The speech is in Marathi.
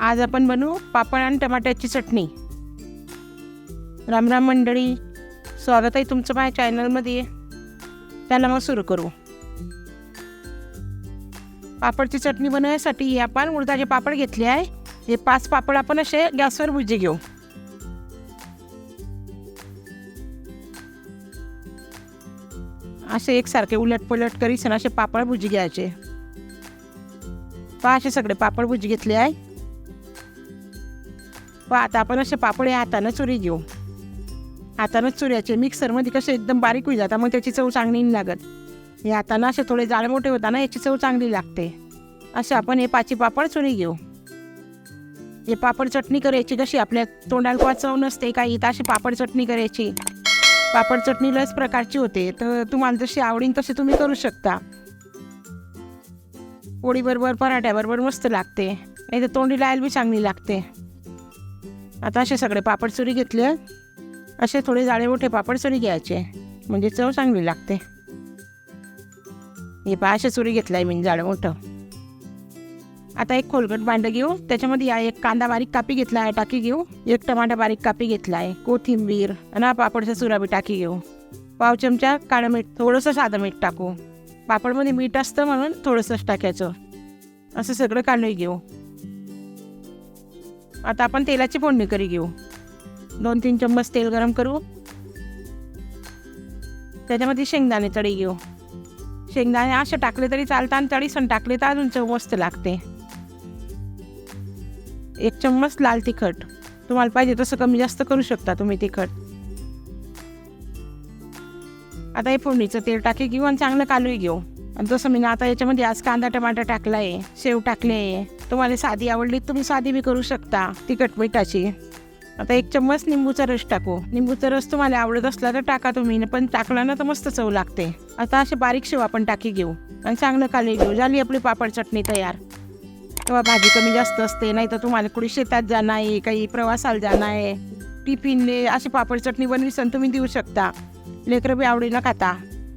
आज आपण बनवू पापड आणि टमाट्याची चटणी. रामराम मंडळी स्वागत आहे तुमचं माझ्या चॅनलमध्ये. त्याला मग सुरू करू. पापडची चटणी बनवण्यासाठी आपण उडदाचे पापड घेतले आहे. हे पाच पापड आपण असे गॅसवर भुजे घेऊ. असे एकसारखे उलट पलट करीसन असे पापड भुजी घ्यायचे. पहा असे सगळे पापड भुजी घेतले आहे. पहा आता आपण असे पापड हे हातानं चुरी घेऊ. हातानंच चुऱ्याचे मिक्सरमध्ये कसे एकदम बारीक होईल जातात मग त्याची चव चांगली नाही लागत. हे हातानं असे थोडे जाळ मोठे होताना याची चव चांगली लागते. असे आपण हे पाची पापड चुरी घेऊ. हे पापड चटणी करायची कशी आपल्या तोंडाला पाच चव नसते काही तर अशी पापड चटणी करायची. पापड चटणी लस प्रकारची होते तर तुम्हाला जशी आवडीन तशी तुम्ही करू शकता. पोळीबरोबर पराठ्याबरोबर मस्त लागते. नाही तर तोंडी लायला बी चांगली लागते. आता असे सगळे पापड सुरी घेतले. असे थोडे जाळे मोठे पापड सुरी घ्यायचे. म्हणजे चव चांगली लागते. हे पहा असे चुरी घेतलाय मी जाडं मोठं. आता एक खोलगट भांडं घेऊ. त्याच्यामध्ये या एक कांदा बारीक कापी घेतला आहे टाकी घेऊ. एक टमाटा बारीक कापी घेतला आहे कोथिंबीर आणि पापडचा सुराबी टाकी घेऊ. पाव चमचा काळं मीठ थोडंसं साधं मीठ टाकू. पापडमध्ये मीठ असतं म्हणून थोडंसंच टाकायचं. असं सगळं काढून घेऊ. आता आपण तेलाची फोडणी करी घेऊ. दोन तीन चम्मच तेल गरम करू. त्याच्यामध्ये शेंगदाणे तळी घेऊ. शेंगदाणे असे टाकले तरी चालतं आणि तळी सण टाकले तर अजून चव मस्त लागते. एक चम्मच लाल तिखट. तुम्हाला पाहिजे तसं कमी जास्त करू शकता तुम्ही तिखट. आता हे फोडणीचं तेल टाकी घेऊ आणि चांगलं कालूही घेऊ. आणि जसं मी ना आता याच्यामध्ये आज कांदा टमाटर टाकला आहे शेव टाकले आहे तुम्हाला साधी आवडली तुम्ही साधी बी करू शकता तिखट मिठाची. आता एक चम्मच निंबूचा रस टाकू. निंबूचा रस तुम्हाला आवडत असला तर टाका तुम्ही पण टाकला ना तर मस्त चव लागते. आता असे बारीक शेव आपण टाकी घेऊ आणि चांगलं काली घेऊ. झाली आपली पापड चटणी तयार. तेव्हा भाजी कमी जास्त असते नाही तर तुम्हाला कुठे शेतात जाणं आहे काही प्रवासाला जाणं आहे टिफिनले अशी पापड चटणी बनवीसन तुम्ही देऊ शकता. लेकरं बी आवडीनं खाता